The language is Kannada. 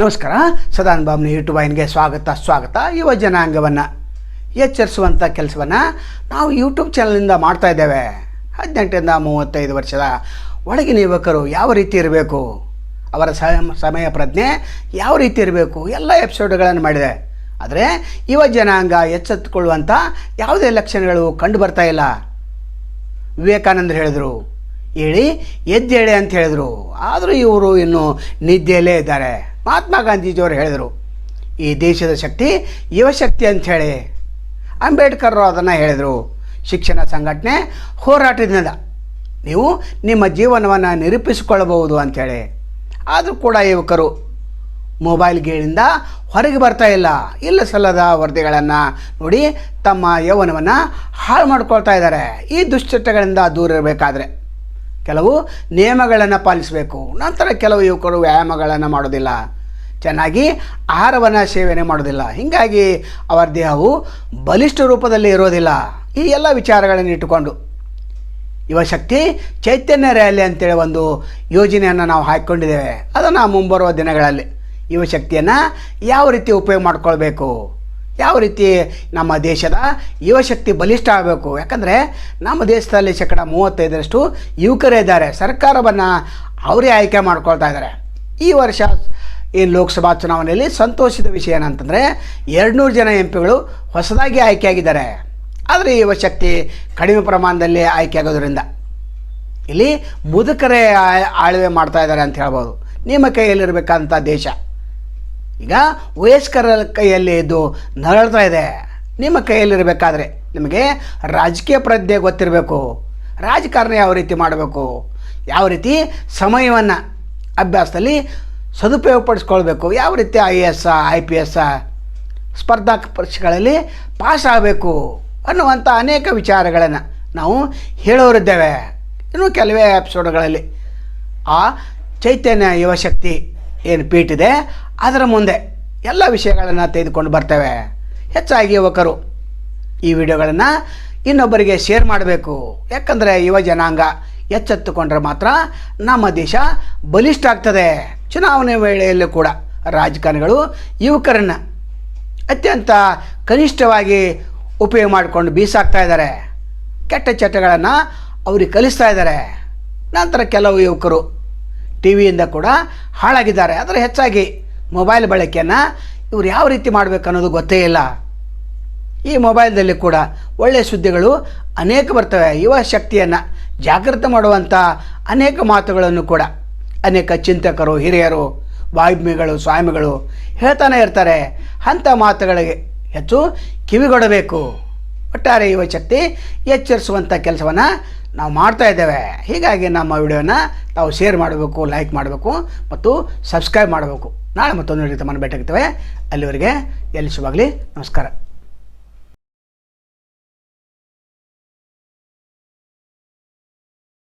ನಮಸ್ಕಾರ. ಸದಾನ್ ಬಾಬ್ನ ಯೂಟ್ಯೂಬ್ ವಾಹಿನಿಗೆ ಸ್ವಾಗತ ಸ್ವಾಗತ. ಯುವ ಜನಾಂಗವನ್ನು ಎಚ್ಚರಿಸುವಂಥ ಕೆಲಸವನ್ನು ನಾವು ಯೂಟ್ಯೂಬ್ ಚಾನಲಿಂದ ಮಾಡ್ತಾ ಇದ್ದೇವೆ. ಹದಿನೆಂಟರಿಂದ ಮೂವತ್ತೈದು ವರ್ಷದ ಒಳಗಿನ ಯುವಕರು ಯಾವ ರೀತಿ ಇರಬೇಕು? ಅವರ ಸಮ ಸಮಯ ಪ್ರಜ್ಞೆ ಯಾವ ರೀತಿ ಇರಬೇಕು? ಎಲ್ಲ ಎಪಿಸೋಡ್ಗಳನ್ನು ಮಾಡಿದೆ. ಆದರೆ ಯುವ ಜನಾಂಗ ಎಚ್ಚೆತ್ತುಕೊಳ್ಳುವಂಥ ಯಾವುದೇ ಲಕ್ಷಣಗಳು ಕಂಡು ಬರ್ತಾ ಇಲ್ಲ. ವಿವೇಕಾನಂದರು ಹೇಳಿದರು ಹೇಳಿ ಎದ್ದೇಳೆ ಅಂತ ಹೇಳಿದರು. ಆದರೂ ಇವರು ಇನ್ನೂ ನಿದ್ದೆಯಲ್ಲೇ ಇದ್ದಾರೆ. ಮಹಾತ್ಮ ಗಾಂಧೀಜಿಯವರು ಹೇಳಿದರು, ಈ ದೇಶದ ಶಕ್ತಿ ಯುವಶಕ್ತಿ ಅಂಥೇಳಿ ಅಂಬೇಡ್ಕರ್ ಅದನ್ನು ಹೇಳಿದರು, ಶಿಕ್ಷಣ ಸಂಘಟನೆ ಹೋರಾಟದಿಂದ ನೀವು ನಿಮ್ಮ ಜೀವನವನ್ನು ನಿರೂಪಿಸಿಕೊಳ್ಳಬಹುದು ಅಂಥೇಳಿ ಆದರೂ ಕೂಡ ಯುವಕರು ಮೊಬೈಲ್ ಗೇಳಿಂದ ಹೊರಗೆ ಬರ್ತಾ ಇಲ್ಲ ಇಲ್ಲ ಸಲ್ಲದ ವರದಿಗಳನ್ನು ನೋಡಿ ತಮ್ಮ ಯೌವನವನ್ನು ಹಾಳು ಮಾಡ್ಕೊಳ್ತಾ ಇದ್ದಾರೆ. ಈ ದುಶ್ಚಟಗಳಿಂದ ದೂರ ಇರಬೇಕಾದ್ರೆ ಕೆಲವು ನಿಯಮಗಳನ್ನು ಪಾಲಿಸಬೇಕು, ನಂತರ ಕೆಲವು ಯುವಕರು ವ್ಯಾಯಾಮಗಳನ್ನು ಮಾಡೋದಿಲ್ಲ. ಚೆನ್ನಾಗಿ ಆಹಾರವನ್ನು ಸೇವನೆ ಮಾಡೋದಿಲ್ಲ ಹೀಗಾಗಿ ಅವರ ದೇಹವು ಬಲಿಷ್ಠ ರೂಪದಲ್ಲಿ ಇರೋದಿಲ್ಲ ಈ ಎಲ್ಲ ವಿಚಾರಗಳನ್ನು ಇಟ್ಟುಕೊಂಡು ಯುವಶಕ್ತಿ ಚೈತನ್ಯ ರ್ಯಾಲಿ ಅಂತೇಳಿ ಒಂದು ಯೋಜನೆಯನ್ನು ನಾವು ಹಾಕಿಕೊಂಡಿದ್ದೇವೆ. ಅದನ್ನು ಮುಂಬರುವ ದಿನಗಳಲ್ಲಿ ಯುವಶಕ್ತಿಯನ್ನು ಯಾವ ರೀತಿ ಉಪಯೋಗ ಮಾಡ್ಕೊಳ್ಬೇಕು? ಯಾವ ರೀತಿ ನಮ್ಮ ದೇಶದ ಯುವಶಕ್ತಿ ಬಲಿಷ್ಠ ಆಗಬೇಕು? ಯಾಕಂದರೆ ನಮ್ಮ ದೇಶದಲ್ಲಿ ಶೇಕಡ ಮೂವತ್ತೈದರಷ್ಟು ಯುವಕರೇ ಇದ್ದಾರೆ. ಸರ್ಕಾರವನ್ನು ಅವರೇ ಆಯ್ಕೆ ಮಾಡ್ಕೊಳ್ತಾ ಇದ್ದಾರೆ. ಈ ವರ್ಷ ಈ ಲೋಕಸಭಾ ಚುನಾವಣೆಯಲ್ಲಿ ಸಂತೋಷದ ವಿಷಯ ಏನಂತಂದರೆ ಎರಡುನೂರು ಜನ ಎಂ ಪಿಗಳು ಹೊಸದಾಗಿ ಆಯ್ಕೆಯಾಗಿದ್ದಾರೆ. ಆದರೆ ಯುವಶಕ್ತಿ ಕಡಿಮೆ ಪ್ರಮಾಣದಲ್ಲಿ ಆಯ್ಕೆ ಇಲ್ಲಿ ಮುದುಕರೇ ಆಳ್ವೆ ಮಾಡ್ತಾ ಇದ್ದಾರೆ ಅಂತ ಹೇಳ್ಬೋದು. ನಿಮ್ಮ ಕೈಯಲ್ಲಿರಬೇಕಂತ ದೇಶ. ಈಗ ವಯಸ್ಕರ ಕೈಯಲ್ಲಿ ಇದು ನರಳ್ತಾ ಇದೆ. ನಿಮ್ಮ ಕೈಯಲ್ಲಿರಬೇಕಾದ್ರೆ ನಿಮಗೆ ರಾಜಕೀಯ ಪ್ರಜ್ಞೆ ಗೊತ್ತಿರಬೇಕು. ರಾಜಕಾರಣ ಯಾವ ರೀತಿ ಮಾಡಬೇಕು? ಯಾವ ರೀತಿ ಸಮಯವನ್ನು ಅಭ್ಯಾಸದಲ್ಲಿ ಸದುಪಯೋಗಪಡಿಸ್ಕೊಳ್ಬೇಕು. ಯಾವ ರೀತಿ I A S, I P S ಸ್ಪರ್ಧಾತ್ಮಕ ಪರೀಕ್ಷೆಗಳಲ್ಲಿ ಪಾಸ್ ಆಗಬೇಕು ಅನ್ನುವಂಥ ಅನೇಕ ವಿಚಾರಗಳನ್ನು ನಾವು ಹೇಳೋರಿದ್ದೇವೆ. ಇನ್ನು ಕೆಲವೇ ಎಪಿಸೋಡ್ಗಳಲ್ಲಿ. ಆ ಚೈತನ್ಯ ಯುವಶಕ್ತಿ ಏನು ಪೀಠಿದೆ ಅದರ ಮುಂದೆ ಎಲ್ಲ ವಿಷಯಗಳನ್ನು ತೆಗೆದುಕೊಂಡು ಬರ್ತೇವೆ. ಹೆಚ್ಚಾಗಿ ಯುವಕರು ಈ ವಿಡಿಯೋಗಳನ್ನು ಇನ್ನೊಬ್ಬರಿಗೆ ಶೇರ್ ಮಾಡಬೇಕು. ಯಾಕಂದರೆ ಯುವ ಜನಾಂಗ ಎಚ್ಚೆತ್ತುಕೊಂಡ್ರೆ ಮಾತ್ರ ನಮ್ಮ ದೇಶ ಬಲಿಷ್ಠ ಆಗ್ತದೆ ಚುನಾವಣೆ ವೇಳೆಯಲ್ಲೂ ಕೂಡ ರಾಜಕಾರಣಿಗಳು ಯುವಕರನ್ನು ಅತ್ಯಂತ ಕನಿಷ್ಠವಾಗಿ ಉಪಯೋಗ ಮಾಡಿಕೊಂಡು ಬೀಸಾಕ್ತಾ ಇದ್ದಾರೆ. ಕೆಟ್ಟ ಚಟಗಳನ್ನು ಅವ್ರಿಗೆ ಕಲಿಸ್ತಾ ಇದ್ದಾರೆ. ನಂತರ ಕೆಲವು ಯುವಕರು ಟಿ ವಿಯಿಂದ ಕೂಡ ಹಾಳಾಗಿದ್ದಾರೆ. ಆದರೆ ಹೆಚ್ಚಾಗಿ ಮೊಬೈಲ್ ಬಳಕೆಯನ್ನು ಇವ್ರು ಯಾವ ರೀತಿ ಮಾಡಬೇಕು ಅನ್ನೋದು ಗೊತ್ತೇ ಇಲ್ಲ. ಈ ಮೊಬೈಲ್ದಲ್ಲಿ ಕೂಡ ಒಳ್ಳೆಯ ಸುದ್ದಿಗಳು ಅನೇಕ ಬರ್ತವೆ. ಯುವ ಶಕ್ತಿಯನ್ನು ಜಾಗೃತ ಮಾಡುವಂಥ ಅನೇಕ ಮಾತುಗಳನ್ನು ಕೂಡ ಅನೇಕ ಚಿಂತಕರು, ಹಿರಿಯರು ವಾಯುಮಿಗಳು ಸ್ವಾಮಿಗಳು ಹೇಳ್ತಾನೆ ಇರ್ತಾರೆ. ಅಂಥ ಮಾತುಗಳಿಗೆ ಹೆಚ್ಚು ಕಿವಿಗೊಡಬೇಕು ಒಟ್ಟಾರೆ ಯುವ ಶಕ್ತಿ ಎಚ್ಚರಿಸುವಂಥ ಕೆಲಸವನ್ನು ನಾವು ಮಾಡ್ತಾ ಇದ್ದೇವೆ. ಹೀಗಾಗಿ ನಮ್ಮ ವಿಡಿಯೋನ ತಾವು ಶೇರ್ ಮಾಡಬೇಕು, ಲೈಕ್ ಮಾಡಬೇಕು ಮತ್ತು ಸಬ್ಸ್ಕ್ರೈಬ್ ಮಾಡಬೇಕು. ನಾಳೆ ಮತ್ತೊಂದು ರೀತಿ ಮನೆ ಭೇಟಾಗ್ತೇವೆ ಅಲ್ಲಿವರೆಗೆ ಎಲ್ಲಿ ಶುಭಾಗಲಿ ನಮಸ್ಕಾರ.